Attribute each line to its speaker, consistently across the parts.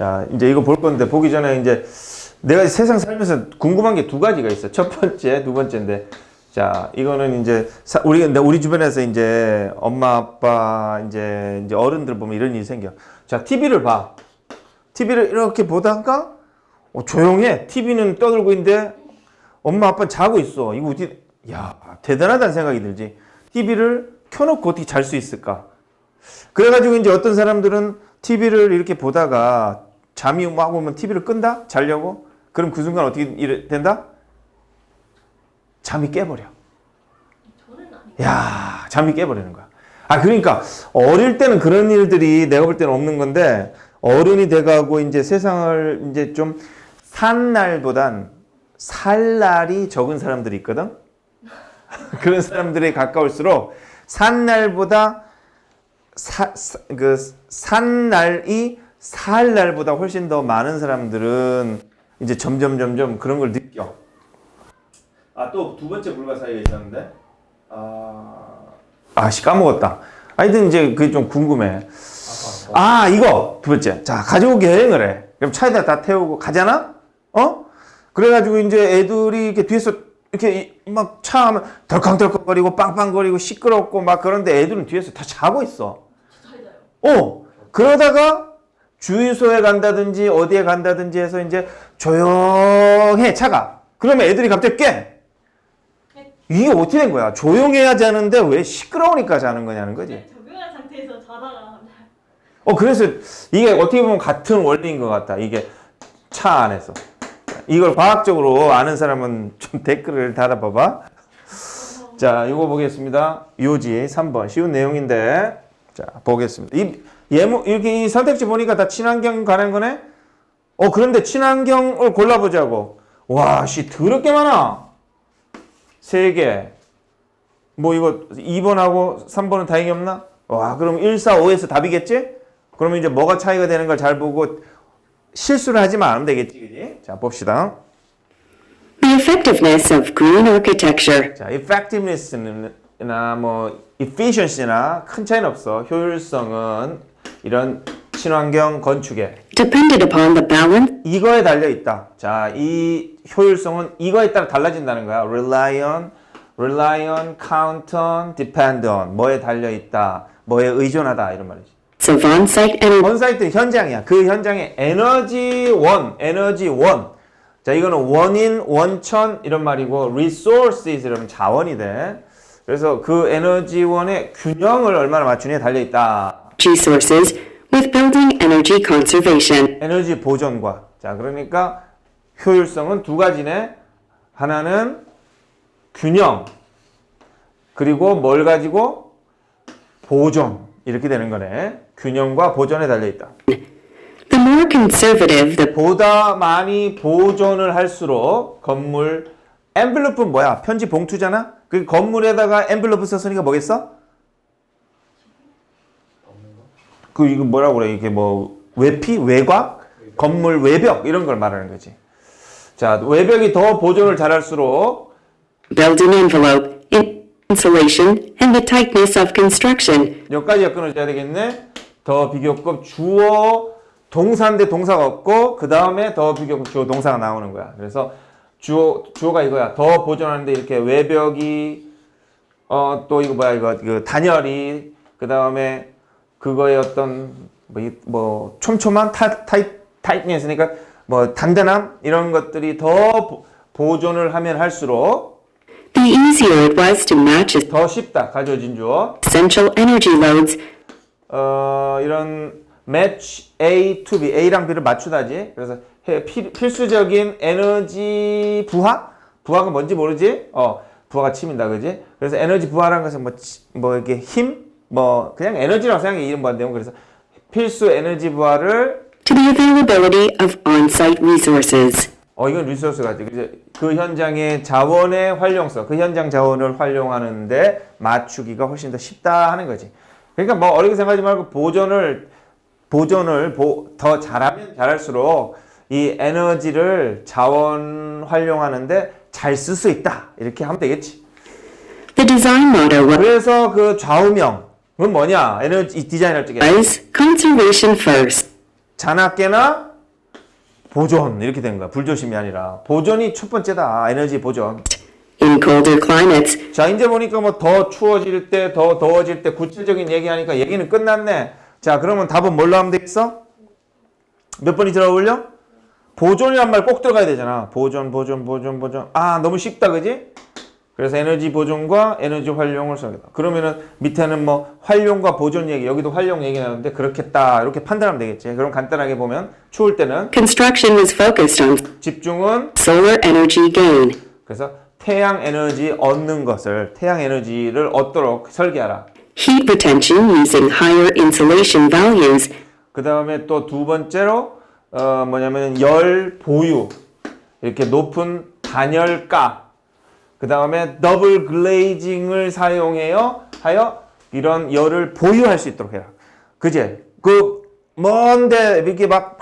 Speaker 1: 자, 이제 이거 볼 건데 보기 전에 이제 내가 세상 살면서 궁금한 게 두 가지가 있어. 첫 번째, 두 번째인데. 자, 이거는 이제 사- 우리 근데 우리 주변에서 이제 엄마 아빠 이제 이제 어른들 보면 이런 일이 생겨. 자, TV를 봐. TV를 이렇게 보다가 어, 조용해. TV는 떠들고 있는데 엄마 아빠는 자고 있어. 이거 어떻게 야, 대단하다는 생각이 들지. TV를 켜놓고 어떻게 잘 수 있을까? 그래가지고 이제 어떤 사람들은 TV를 이렇게 보다가 잠이 막 오면 TV를 끈다? 자려고? 그럼 그 순간 어떻게 된다? 잠이 깨버려. 야, 잠이 깨버리는 거야. 아, 그러니까 어릴 때는 그런 일들이 내가 볼 때는 없는 건데 어른이 돼가고 이제 세상을 이제 좀 산 날보단 살 날이 적은 사람들이 있거든. 그런 사람들에 가까울수록 산 날보다 그산 날이 살 날보다 훨씬 더 많은 사람들은 이제 점점 점점 그런 걸 느껴. 아 또 두 번째 불가사의가 있었는데 아 아씨 까먹었다. 하여튼 이제 그게 좀 궁금해. 아 이거 두 번째. 자 가지고 여행을 해. 그럼 차에다 다 태우고 가잖아. 어? 그래가지고 이제 애들이 이렇게 뒤에서 이렇게 막 차 하면 덜컹덜컹거리고 빵빵거리고 시끄럽고 막 그런데 애들은 뒤에서 다 자고 있어. 어 그러다가 주유소에 간다든지 어디에 간다든지 해서 이제 조용해 차가. 그러면 애들이 갑자기 깨. 이게 어떻게 된 거야? 조용해야 자는데 왜 시끄러우니까 자는 거냐는 거지.
Speaker 2: 적응한 상태에서 자다가
Speaker 1: 어 그래서 이게 어떻게 보면 같은 원리인 것 같다. 이게 차 안에서 이걸 과학적으로 아는 사람은 좀 댓글을 달아봐봐. 자, 이거 보겠습니다. 요지 3번 쉬운 내용인데 자 보겠습니다. 이 예무 이렇게 이 선택지 보니까 다 친환경 관한 거네. 어 그런데 친환경을 골라보자고. 와, 씨 더럽게 많아. 세 개. 뭐 이거 2번하고 3번은 다행히 없나? 와, 그럼 1, 4, 5에서 답이겠지? 그러면 이제 뭐가 차이가 되는 걸 잘 보고 실수를 하지만 않으면 되겠지, 그지? 자, 봅시다.
Speaker 3: The effectiveness of green architecture.
Speaker 1: 자, effectiveness나 뭐 efficiency나 큰 차이는 없어. 효율성은 이런 친환경 건축에
Speaker 3: Depended upon the balance
Speaker 1: 이거에 달려 있다. 자, 이 효율성은 이거에 따라 달라진다는 거야. rely on, rely on, count on, depend on. 뭐에 달려 있다. 뭐에 의존하다 이런 말이지.
Speaker 3: of on-site energy
Speaker 1: 온사이트 현장이야. 그 현장에 에너지 원, 에너지 원. 자, 이거는 원인, 원천 이런 말이고 resources 이러면 자원이 돼. 그래서 그 에너지원의 균형을 얼마나 맞추느냐에 달려 있다.
Speaker 3: Sources with building energy conservation.
Speaker 1: 에너지 보존과. 자, 그러니까 효율성은 두 가지네. 하나는 균형. 그리고 뭘 가지고 보존. 이렇게 되는 거네. 균형과 보존에 달려 있다.
Speaker 3: The more conservative the
Speaker 1: 보다 많이 보존을 할수록 건물 엔블로프는 뭐야? 편지 봉투잖아. 그 건물에다가 엔블로프 썼으니까 뭐겠어? 그 이거 뭐라고 그래? 이게 뭐 외피, 외곽, 건물 외벽 이런 걸 말하는 거지. 자, 외벽이 더 보존을 잘할수록
Speaker 3: building envelope, insulation, and the tightness of construction.
Speaker 1: 여기까지 엮어줘야 되겠네. 더 비교급 주어 동사인데 동사가 없고 그 다음에 더 비교급 주어 동사가 나오는 거야. 그래서 주어 주어가 이거야. 더 보존하는데 이렇게 외벽이 어 또 이거 뭐야 이거 그 단열이 그 다음에 그거의 어떤 뭐, 이- 뭐 촘촘한 타, 타이 타이트니스니까 뭐 단단함 이런 것들이 더 보- 보존을 하면 할수록
Speaker 3: The easier it was to match
Speaker 1: 더 쉽다 가져진 주어.
Speaker 3: essential energy loads
Speaker 1: 어, 이런 match A to B, A랑 B를 맞추다지. 그래서 해- 필, 필수적인 에너지 부하? 부하가 뭔지 모르지? 어, 부하가 침인다, 그지? 그래서 에너지 부하라는 것은 뭐, 치- 뭐 이렇게 힘? 뭐 그냥 에너지라고 생각해 이름 되고 그래서 필수 에너지 부하를
Speaker 3: to the availability of on-site resources.
Speaker 1: 어 이건 리소스가 지 그래서 그 현장의 자원의 활용성, 그 현장 자원을 활용하는데 맞추기가 훨씬 더 쉽다 하는 거지. 그러니까 뭐 어렵게 생각하지 말고 보존을 보존을 보, 더 잘하면 잘할수록 이 에너지를 자원 활용하는데 잘 쓸 수 있다 이렇게 하면 되겠지.
Speaker 3: The design motto
Speaker 1: 그래서 그 좌우명 은 뭐냐? 에너지 이 디자이너 쪽에
Speaker 3: was conservation first.
Speaker 1: 자나깨나 보존 이렇게 된 거야. 불조심이 아니라 보존이 첫 번째다. 에너지 보존.
Speaker 3: In colder climates,
Speaker 1: 자, 이제 보니까 뭐 더 추워질 때, 더 더워질 때 구체적인 얘기하니까 얘기는 끝났네. 자, 그러면 답은 뭘로 하면 되겠어? 몇 번이 들어 올려? 보존이란 말 꼭 들어가야 되잖아. 보존, 보존, 보존, 보존. 아, 너무 쉽다, 그지? 그래서 에너지 보존과 에너지 활용을 써야겠다. 그러면은 밑에는 뭐 활용과 보존 얘기, 여기도 활용 얘기 나오는데 그렇겠다. 이렇게 판단하면 되겠지. 그럼 간단하게 보면 추울 때는
Speaker 3: construction was focused on
Speaker 1: 집중은
Speaker 3: solar energy gain.
Speaker 1: 그래서 태양 에너지 얻는 것을 태양 에너지를 얻도록 설계하라.
Speaker 3: Heat retention using higher insulation values
Speaker 1: 그 다음에 또 두 번째로 어 뭐냐면 열 보유 이렇게 높은 단열가 그 다음에 더블 글레이징을 사용해요. 하여 이런 열을 보유할 수 있도록 해라. 그제? 그 먼데 이렇게 막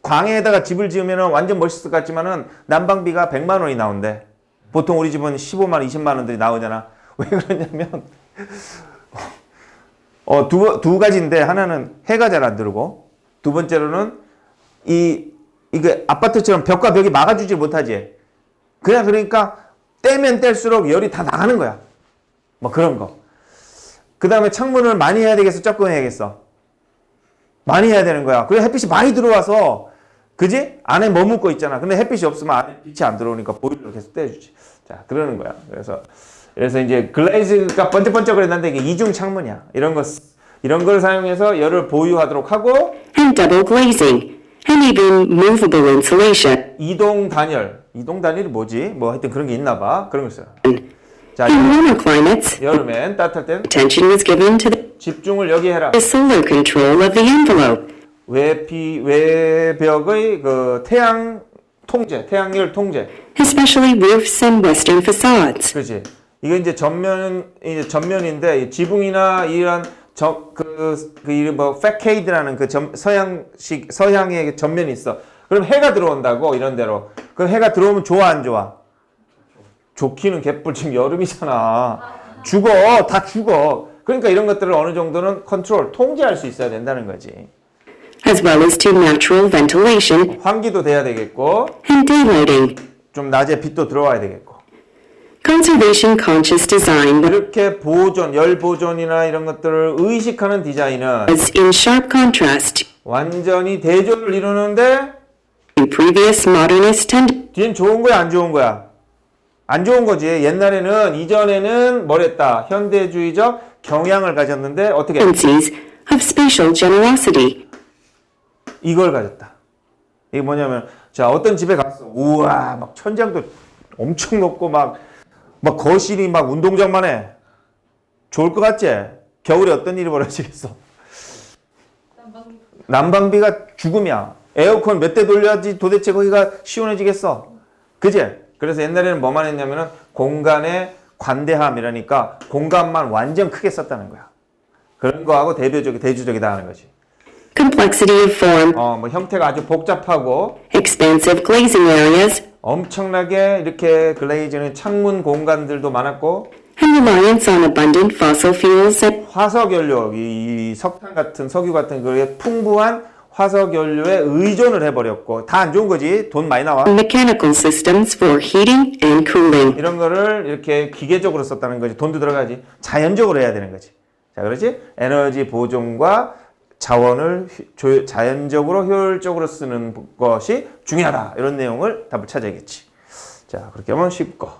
Speaker 1: 광해에다가 집을 지으면 완전 멋있을 것 같지만은 난방비가 100만 원이 나온대. 보통 우리 집은 15만 원 20만 원들이 나오잖아. 왜 그러냐면 어, 두, 두 가지인데 하나는 해가 잘 안 들어오고 두 번째로는 이 이게 아파트처럼 벽과 벽이 막아주지 못하지. 그냥 그러니까 떼면 뗄수록 열이 다 나가는 거야. 뭐 그런 거. 그 다음에 창문을 많이 해야 되겠어, 조금 해야겠어. 많이 해야 되는 거야. 그래 햇빛이 많이 들어와서 그지? 안에 머물고 있잖아. 근데 햇빛이 없으면 안에 빛이 안 들어오니까 보일러를 계속 떼주지. 자, 그러는 거야. 그래서 그래서 이제 글레이즈가 번쩍번쩍거린다는데 이게 이중 창문이야. 이런 거 쓰- 이런 걸 사용해서 열을 보유하도록 하고
Speaker 3: double glazing, and even movable insulation.
Speaker 1: 이동 단열. 이동 단열이 뭐지? 뭐 하여튼 그런 게 있나 봐. 그런 거 있어요. 자,
Speaker 3: In warmer climates,
Speaker 1: 여름엔 따뜻할 땐
Speaker 3: attention was given to the
Speaker 1: 집중을 여기 해라.
Speaker 3: solar control of the envelope.
Speaker 1: 외피 외벽의 그 태양 통제, 태양열 통제.
Speaker 3: especially roofs and western facades.
Speaker 1: 그렇지. 이거 이제 전면 이제 전면인데 이 지붕이나 이런 저그 그 이름 뭐 패케이드라는 그 전, 서양식 서양의 전면이 있어. 그럼 해가 들어온다고 이런 데로. 그럼 해가 들어오면 좋아 안 좋아? 좋기는 개뿔 지금 여름이잖아. 죽어 다 죽어. 그러니까 이런 것들을 어느 정도는 컨트롤 통제할 수 있어야 된다는 거지.
Speaker 3: as well as to natural ventilation
Speaker 1: 환기도 돼야 되겠고
Speaker 3: and daylighting.
Speaker 1: 좀 낮에 빛도 들어와야 되겠고.
Speaker 3: Conservation conscious design
Speaker 1: 이렇게 보존, 열 보존이나 이런 것들을 의식하는 디자인은
Speaker 3: was in sharp contrast
Speaker 1: 완전히 대조를 이루는데
Speaker 3: to previous modernist
Speaker 1: 뒤엔 좋은 거야 안 좋은 거야? 안 좋은 거지. 옛날에는 이전에는 뭐랬다. 현대주의적 경향을 가졌는데 어떻게
Speaker 3: tendencies of spatial generosity.
Speaker 1: 이걸 가졌다. 이게 뭐냐면 자 어떤 집에 갔어. 우와 막 천장도 엄청 높고 막 막 거실이 막 운동장만 해. 좋을 것 같지? 겨울에 어떤 일이 벌어지겠어?
Speaker 2: 난방
Speaker 1: 난방비가 죽음이야. 에어컨 몇 대 돌려야지 도대체 거기가 시원해지겠어. 그제? 그래서 옛날에는 뭐만 했냐면은 공간의 관대함이라니까 공간만 완전 크게 썼다는 거야. 그런 거하고 대표적, 대주적이다 하는 거지.
Speaker 3: Complexity of form,
Speaker 1: 어, 뭐 형태가 아주 복잡하고
Speaker 3: expansive glazing areas,
Speaker 1: 엄청나게 이렇게 글레이즈는 창문 공간들도 많았고
Speaker 3: and reliance on abundant fossil fuels and
Speaker 1: 화석 연료, 이, 이 석탄 같은 석유 같은 그게 풍부한 화석 연료에 의존을 해버렸고 다 안 좋은 거지. 돈 많이 나와.
Speaker 3: mechanical systems for heating and cooling.
Speaker 1: 이런 거를 이렇게 기계적으로 썼다는 거지. 돈도 들어가지. 자연적으로 해야 되는 거지. 자, 그렇지? 에너지 보존과 자원을 자연적으로 효율적으로 쓰는 것이 중요하다. 이런 내용을 답을 찾아야겠지. 자, 그렇게 하면 쉽고.